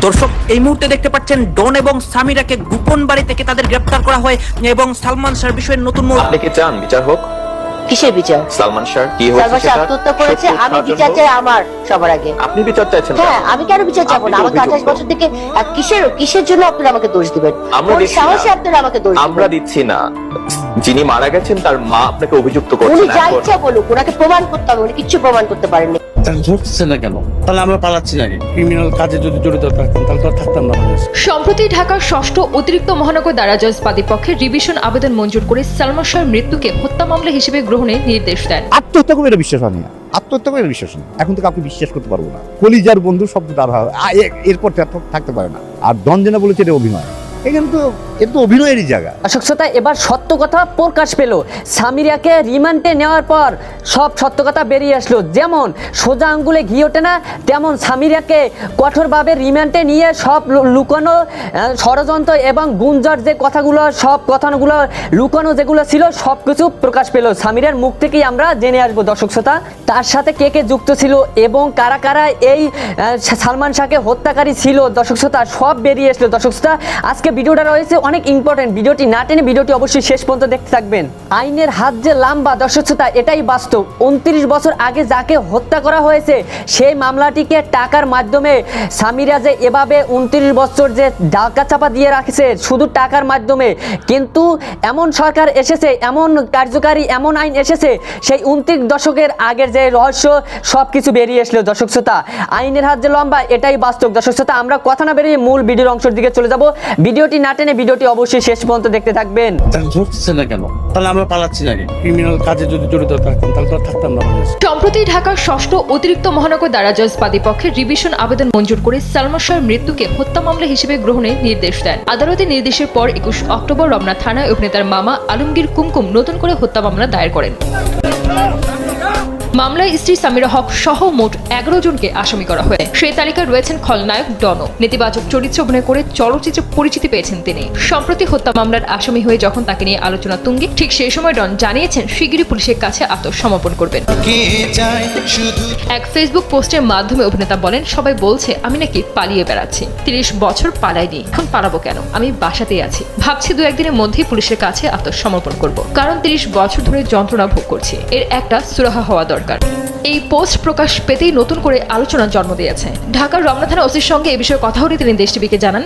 দর্শক এই মুহূর্তে দেখতে পাচ্ছেন ডন এবং সামিরাকে গোপন বাড়ি থেকে তাদের গ্রেপ্তার করা হয় এবং সালমান শাহ বিষয়ের নতুন মোড় আপনি কি চান বিচার হোক? কিসের বিচার? সালমান শাহ কি সালমান হয়েছে শাহ সেটা? আত্মহত্যা করেছে আমি বিচার জন্য- চাই আমার সবার আগে। আপনি বিচার চাইছেন হ্যাঁ আমি কেন বিচার না? আমাকে আঠাশ অভিযুক্ত। বছর থেকে কিসের কিসের জন্য আপনারা আমাকে দোষ দিবেন? আমরা দিচ্ছি সাহসে না। আপনারা আমাকে দোষ আমরা দিচ্ছি না। যিনি মারা গেছেন তার মা আপনাকে অভিযুক্ত উনি যা ইচ্ছা বলুক ওনাকে প্রমাণ করতে হবে উনি কিচ্ছু প্রমাণ করতে পারেননি। না কেন? তাহলে আমরা পালাচ্ছি নাকি ক্রিমিনাল কাজে যদি জড়িত থাকতাম তাহলে তো আর থাকতাম না সম্প্রতি ঢাকার ষষ্ঠ অতিরিক্ত মহানগর দারা জজ পক্ষে রিভিশন আবেদন মঞ্জুর করে সালমান শাহর মৃত্যুকে হত্যা মামলা হিসেবে গ্রহণের নির্দেশ দেন। আত্মহত্যা করে এটা বিশ্বাস হয় না। আত্মহত্যা করে বিশ্বাস নেই এখন তো কাউকে বিশ্বাস করতে পারব না। কলিজার বন্ধু শব্দ এরপর থাকতে পারে না। আর দঞ্জনা বলেছে এটা অভিনয়। এখানে তো এটা অভিনয়েরই জায়গা। অশোকতা এবার সত্য কথা প্রকাশ পেল। সামিরিয়াকে রিমান্ডে নেওয়ার পর সব সত্য কথা বেরিয়ে আসলো। যেমন সোজা আঙ্গুলে ঘি ওঠে না, তেমন সামিরিয়াকে কঠোরভাবে রিমান্ডে নিয়ে সব লুকানো ষড়যন্ত্র এবং গুঞ্জর যে কথাগুলো, সব কথাগুলো, লুকানো যেগুলো ছিল, সব কিছু প্রকাশ পেল। সামিরিয়ার মুখ থেকেই আমরা জেনে আসব, দর্শক শ্রোতা। তার সাথে কে কে যুক্ত ছিল এবং কারা কারা এই সালমান শাহকে হত্যাকারী ছিল, দর্শক শ্রোতা, সব বেরিয়ে এসলো দর্শক শ্রোতা, আজকে ভিডিওটা রয়েছে অনেক ইম্পর্টেন্ট ভিডিওটি না টেনে ভিডিওটি অবশ্যই শেষ পর্যন্ত দেখতে থাকবেন। আইনের হাত যে লম্বা দর্শক শ্রোতা এটাই বাস্তব। উনত্রিশ বছর আগে যাকে হত্যা করা হয়েছে, সেই মামলাটিকে টাকার মাধ্যমে সামিরা যে এভাবে উনত্রিশ বছর যে ডাকা চাপা দিয়ে রাখছে, শুধু টাকার মাধ্যমে। কিন্তু এমন সরকার এসেছে, এমন কার্যকারী, এমন আইন এসেছে, সেই উনত্রিশ দশকের আগের যে রহস্য সব কিছু বেরিয়ে আসলো দর্শক শ্রোতা আইনের হাত যে লম্বা, এটাই বাস্তব। দর্শক শ্রোতা আমরা কথা না বেরিয়ে মূল ভিডিওর অংশের দিকে চলে যাব। ভিডিওটি না টেনে ভিডিওটি অবশ্যই শেষ পর্যন্ত দেখতে থাকবেন। না কেন? তাহলে আমরা পালাচ্ছি নাকি ক্রিমিনাল কাজে যদি জড়িত থাকতাম তাহলে তো থাকতাম না সম্প্রতি ঢাকার ষষ্ঠ অতিরিক্ত মহানগর দ্বারা জজ পক্ষে রিভিশন আবেদন মঞ্জুর করে সালমান শাহর মৃত্যুকে হত্যা মামলা হিসেবে গ্রহণের নির্দেশ দেন। আদালতের নির্দেশের পর একুশ অক্টোবর রমনা থানায় অভিনেতার মামা আলমগীর কুমকুম নতুন করে হত্যা মামলা দায়ের করেন। মামলায় স্ত্রী সামিরা হক সহ মোট এগারো জনকে আসামি করা হয় সেই তালিকায় রয়েছেন খলনায়ক ডন নেতিবাচক চরিত্রে অভিনয় করে চলচ্চিত্রে পরিচিতি পেয়েছেন তিনি। সম্প্রতি হত্যা মামলার আসামি হয়ে যখন তাকে নিয়ে আলোচনা তুঙ্গে ঠিক সেই সময় ডন জানিয়েছেন শিগগিরই পুলিশের কাছে আত্মসমর্পণ করবেন। এক ফেসবুক পোস্টের মাধ্যমে অভিনেতা বলেন সবাই বলছে আমি নাকি পালিয়ে বেড়াচ্ছি। তিরিশ বছর পালাইনি। এখন পালাবো কেন? আমি বাসাতেই আছি। ভাবছি দু একদিনের মধ্যেই পুলিশের কাছে আত্মসমর্পণ করব। কারণ তিরিশ বছর ধরে যন্ত্রণা ভোগ করছি। এর একটা সুরাহা হওয়া দরকার। এই পোস্ট প্রকাশ পেতেই নতুন করে আলোচনার জন্ম দিয়েছে। ঢাকার রমনা থানা ওসির সঙ্গে এই বিষয়ে কথা হলে তিনি দেশ টিভিকে জানান।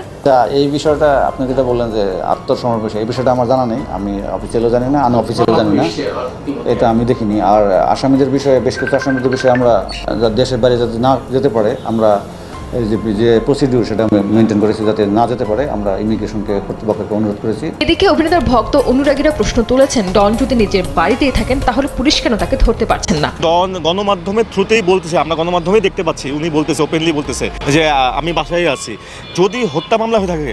এই বিষয়টা আপনি যেটা বললেন যে আত্মসমর্পণ, এই বিষয়টা আমার জানা নেই। আমি অফিসিয়ালও জানি না আনঅফিসিয়ালও জানি না। এটা আমি দেখিনি। আর আসামিদের বিষয়ে, বেশ কিছু আসামিদের বিষয়ে আমরা দেশের বাইরে যাতে না যেতে পারে, আমরা যে প্রসিডিউর সেটা আমি মেনটেন করেছি যাতে না যেতে পারে আমরা ইমিগ্রেশনকে কর্তৃপক্ষকে অনুরোধ করেছি। এদিকে অভিনেতার ভক্ত অনুরাগীরা প্রশ্ন তুলেছেন ডন যদি নিজের বাড়িতেই থাকেন তাহলে পুলিশ কেন তাকে ধরতে পারছেন না? ডন গণমাধ্যমের থ্রুতেই বলতেছে আমরা গণমাধ্যমেই দেখতে পাচ্ছি উনি বলতেছে ওপেনলি বলতেছে যে আমি বাসায় আছি। যদি হত্যা মামলা হয়ে থাকে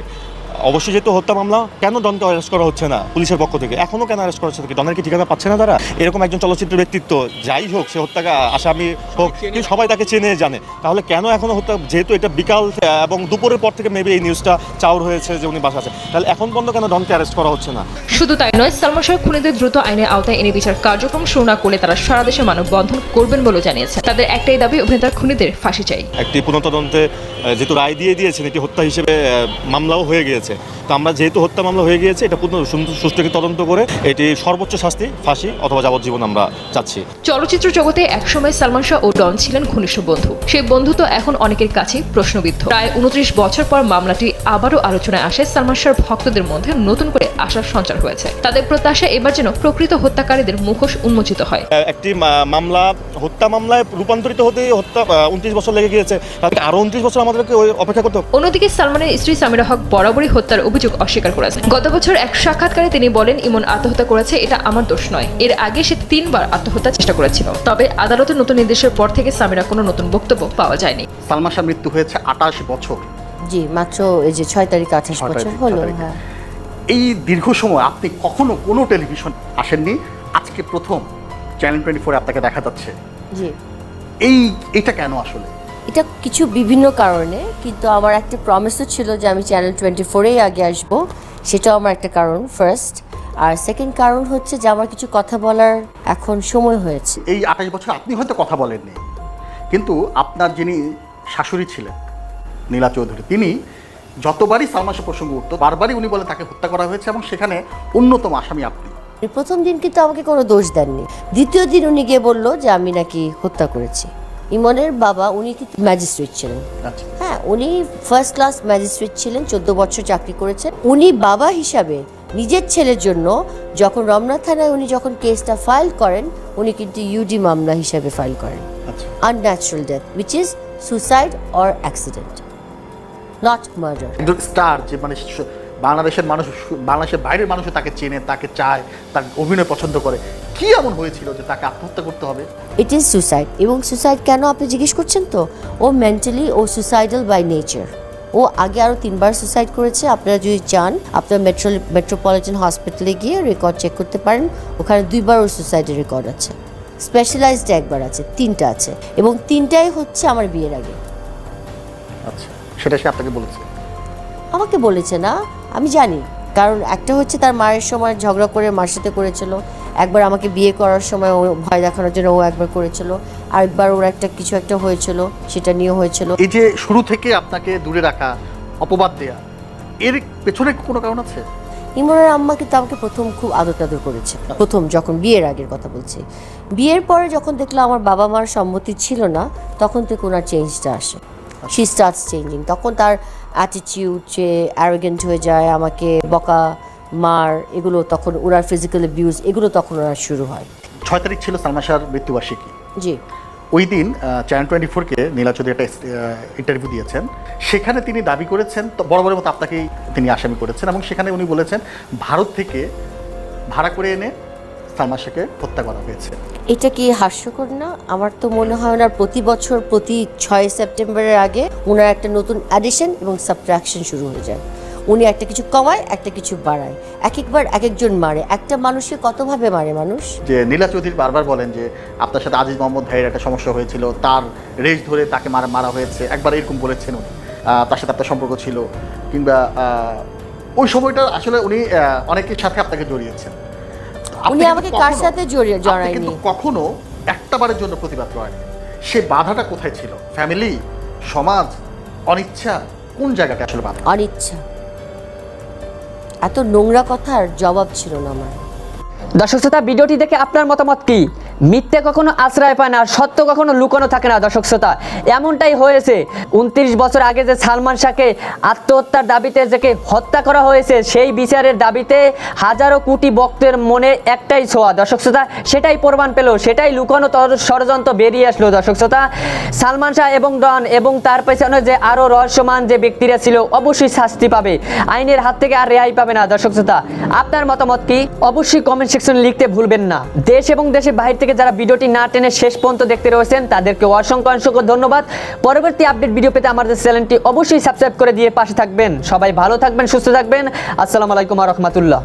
অবশ্যই যেহেতু হত্যা মামলা কেন ডনকে অ্যারেস্ট করা হচ্ছে না পুলিশের পক্ষ থেকে? এখনও কেন অ্যারেস্ট করা হচ্ছে? না? ডনের কি ঠিকানা পাচ্ছে না তারা? এরকম একজন চলচ্চিত্র ব্যক্তিত্ব যাই হোক সে হত্যা আসামি হোক কিন্তু সবাই তাকে চেনে জানে। তাহলে কেন এখনও হত্যা যেহেতু এটা বিকাল এবং দুপুরের পর থেকে মেবি এই নিউজটা চাউর হয়েছে যে উনি বাসা আছে তাহলে এখন পর্যন্ত কেন ডনকে অ্যারেস্ট করা হচ্ছে না? শুধু তাই নয় সালমান শাহ খুনিদের দ্রুত আইনের আওতায় এনে বিচার কার্যক্রম শুরু না করলে তারা সারা দেশে মানববন্ধন করবেন বলেও জানিয়েছে তাদের একটাই দাবি অভিনেতার খুনিদের ফাঁসি চাই। একটি পুনঃতদন্তে যেহেতু রায় দিয়ে দিয়েছেন এটি হত্যা হিসেবে মামলাও হয়ে গিয়েছে। তো আমরা যেহেতু হত্যা মামলা হয়ে গিয়েছে এটা পুনঃ সুষ্ঠুকে তদন্ত করে এটি সর্বোচ্চ শাস্তি ফাঁসি অথবা যাবজ্জীবন আমরা চাচ্ছি। চলচ্চিত্র জগতে একসময় সালমান শাহ ও ডন ছিলেন ঘনিষ্ঠ বন্ধু। সেই বন্ধুত্ব এখন অনেকের কাছে প্রশ্নবিদ্ধ। প্রায় উনত্রিশ বছর পর মামলাটি আবারও আলোচনায় আসে সালমান শাহর ভক্তদের মধ্যে নতুন করে আশার সঞ্চার হয়েছে। তাদের প্রত্যাশা এবার যেন প্রকৃত হত্যাকারীদের মুখোশ উন্মোচিত হয়। একটি মামলা হত্যা মামলায় রূপান্তরিত হতে হত্যা উনত্রিশ বছর লেগে গিয়েছে। আরও উনত্রিশ বছর আমাদেরকে অপেক্ষা করতে অন্যদিকে সালমানের স্ত্রী সামিরা হক বরাবরই হত্যার অভিযোগ অস্বীকার করেছেন। গত বছর এক সাক্ষাৎকারে তিনি বলেন ইমন আত্মহত্যা করেছে এটা আমার দোষ নয়। এর আগে সে তিনবার আত্মহত্যার চেষ্টা করেছিল। তবে আদালতের নতুন নির্দেশের পর থেকে সামিরা কোনো নতুন বক্তব্য পাওয়া যায়নি। সালমান শাহ মৃত্যু হয়েছে আটাশ বছর। জি মাত্র এই যে ছয় তারিখ আঠাশ বছর হলো। হ্যাঁ। এই দীর্ঘ সময় আপনি কখনো কোনো টেলিভিশন আসেননি? আজকে প্রথম চ্যানেল টোয়েন্টি ফোরে আপনাকে দেখা যাচ্ছে। জি। এই এটা কেন আসলে? এটা কিছু বিভিন্ন কারণে কিন্তু আমার একটা প্রমিসও ছিল যে আমি চ্যানেল টোয়েন্টি ফোরেই আগে আসব। সেটাও আমার একটা কারণ ফার্স্ট আর সেকেন্ড কারণ হচ্ছে যে আমার কিছু কথা বলার এখন সময় হয়েছে। এই আঠাশ বছর আপনি হয়তো কথা বলেননি কিন্তু আপনার যিনি শাশুড়ি ছিলেন নীলা চৌধুরী তিনি যতবারই সালমান শাহ প্রসঙ্গ উঠত বারবারই উনি বলে তাকে হত্যা করা হয়েছে এবং সেখানে অন্যতম আসামি আপনি। প্রথম দিন কিন্তু আমাকে কোনো দোষ দেননি। দ্বিতীয় দিন উনি গিয়ে বলল যে আমি নাকি হত্যা করেছি। ইমনের বাবা উনি কিন্তু ম্যাজিস্ট্রেট ছিলেন। আচ্ছা। হ্যাঁ উনি ফার্স্ট ক্লাস ম্যাজিস্ট্রেট ছিলেন চোদ্দ বছর চাকরি করেছেন। উনি বাবা হিসাবে নিজের ছেলের জন্য যখন রমনা থানায় উনি যখন কেসটা ফাইল করেন উনি কিন্তু ইউডি মামলা হিসাবে ফাইল করেন। Unnatural death which is suicide or accident not murder একজন স্টার যে মানে বাংলাদেশের মানুষ বাংলাদেশের বাইরের মানুষও তাকে চেনে তাকে চায় তার অভিনয় পছন্দ করে। কি এমন হয়েছিল যে তাকে আত্মহত্যা করতে হবে? ইট ইজ সুসাইড এবং সুসাইড কেন আপনি জিজ্ঞেস করছেন তো? ও মেন্টালি ও সুসাইডাল বাই নেচার ও আগে আরও তিনবার সুসাইড করেছে। আপনারা যদি চান আপনার মেট্রো মেট্রোপলিটন হসপিটালে গিয়ে রেকর্ড চেক করতে পারেন। ওখানে দুইবার ওর সুসাইডের রেকর্ড আছে। স্পেশালাইজড একবার আছে তিনটা আছে। এবং তিনটাই হচ্ছে আমার বিয়ের আগে। আচ্ছা সেটা সে আপনাকে বলেছে? আমাকে বলেছে না আমি জানি। কারণ একটা হচ্ছে তার মায়ের সময় ঝগড়া করে মার সাথে করেছিল। একবার আমাকে বিয়ে করার সময় ও ভয় দেখানোর জন্য ও একবার করেছিল। আরেকবার ওর একটা কিছু একটা হয়েছিল সেটা নিয়ে হয়েছিল। এই যে শুরু থেকে আপনাকে দূরে রাখা অপবাদ দেয়া এর পেছনে কোনো কারণ আছে? ইমরানের আম্মা কিন্তু আমাকে প্রথম খুব আদর টাদর করেছে। প্রথম যখন বিয়ের আগের কথা বলছি। বিয়ের পরে যখন দেখলাম আমার বাবা মার সম্মতি ছিল না তখন থেকে ওনার চেঞ্জটা আসে। শি স্টার্টস চেঞ্জিং তখন তার অ্যাটিটিউড যে অ্যারোগেন্ট হয়ে যায় আমাকে বকা মার এগুলো তখন ওনার ফিজিক্যাল অ্যাবিউজ এগুলো তখন ওনার শুরু হয়। ছয় তারিখ ছিল সালমা শাহর মৃত্যুবার্ষিকী। জি। ওই দিন চ্যানেল টোয়েন্টি ফোরকে নীলা চৌধুরী একটা ইন্টারভিউ দিয়েছেন। সেখানে তিনি দাবি করেছেন, তো বরাবরের মতো আপনাকেই তিনি আসামি করেছেন এবং সেখানে উনি বলেছেন, ভারত থেকে ভাড়া করে এনে সালমা শাহকে হত্যা করা হয়েছে। এটা কি হাস্যকর না? আমার তো মনে হয় ওনার প্রতি বছর প্রতি ছয় সেপ্টেম্বরের আগে ওনার একটা নতুন অ্যাডিশন এবং সাবট্রাকশন শুরু হয়ে যায়। উনি একটা কিছু কমায় একটা কিছু বাড়ায়। এক একবার এক একজন মারে। একটা মানুষকে কতভাবে মারে মানুষ? যে নীলা চৌধুরী বারবার বলেন যে আপনার সাথে আজিজ মোহাম্মদ ভাইয়ের একটা সমস্যা হয়েছিল তার রেস ধরে তাকে মারা মারা হয়েছে। একবার এরকম বলেছেন উনি। তার সাথে আপনার সম্পর্ক ছিল। কিংবা ওই সময়টা আসলে উনি অনেকের সাথে আপনাকে জড়িয়েছেন। উনি আমাকে কার সাথে জড়িয়ে জড়ায়নি? কিন্তু কখনো একটা বারের জন্য প্রতিবাদ করেন সে বাধাটা কোথায় ছিল? ফ্যামিলি? সমাজ? অনিচ্ছা? কোন জায়গাটা আসলে বাধা? অনিচ্ছা। এত নোংরা কথার জবাব ছিল না আমার। দর্শক শ্রোতা ভিডিওটি দেখে আপনার মতামত কি? মিথ্যে কখনো আশ্রয় পায় না সত্য কখনো লুকানো থাকে না, দর্শক শ্রোতা। এমনটাই হয়েছে, উনত্রিশ বছর আগে যে সালমান শাহকে আত্মহত্যার দাবিতে যাকে হত্যা করা হয়েছে, সেই বিচারের দাবিতে হাজারো কোটি ভক্তের মনে একটাই ছোঁয়া। দর্শক শ্রোতা, সেটাই প্রমাণ পেল, সেটাই লুকানো ষড়যন্ত্র বেরিয়ে আসলো, দর্শক শ্রোতা। সালমান শাহ এবং ডন এবং তার পেছনে যে আরও রহস্যমান যে ব্যক্তিরা ছিল, অবশ্যই শাস্তি পাবে। আইনের হাত থেকে আর রেহাই পাবে না, দর্শক শ্রোতা। আপনার মতামত কি? অবশ্যই কমেন্ট সেকশনে লিখতে ভুলবেন না। দেশ এবং দেশের বাইরে থেকে যারা ভিডিওটি না টেনে শেষ পর্যন্ত দেখতে রয়েছেন, তাদেরকে অসংখ্য অসংখ্য ধন্যবাদ। পরবর্তী আপডেট ভিডিও পেতে আমাদের চ্যানেলটি অবশ্যই সাবস্ক্রাইব করে দিয়ে পাশে থাকবেন। সবাই ভালো থাকবেন, সুস্থ থাকবেন। আসসালামু আলাইকুম রহমতুল্লাহ।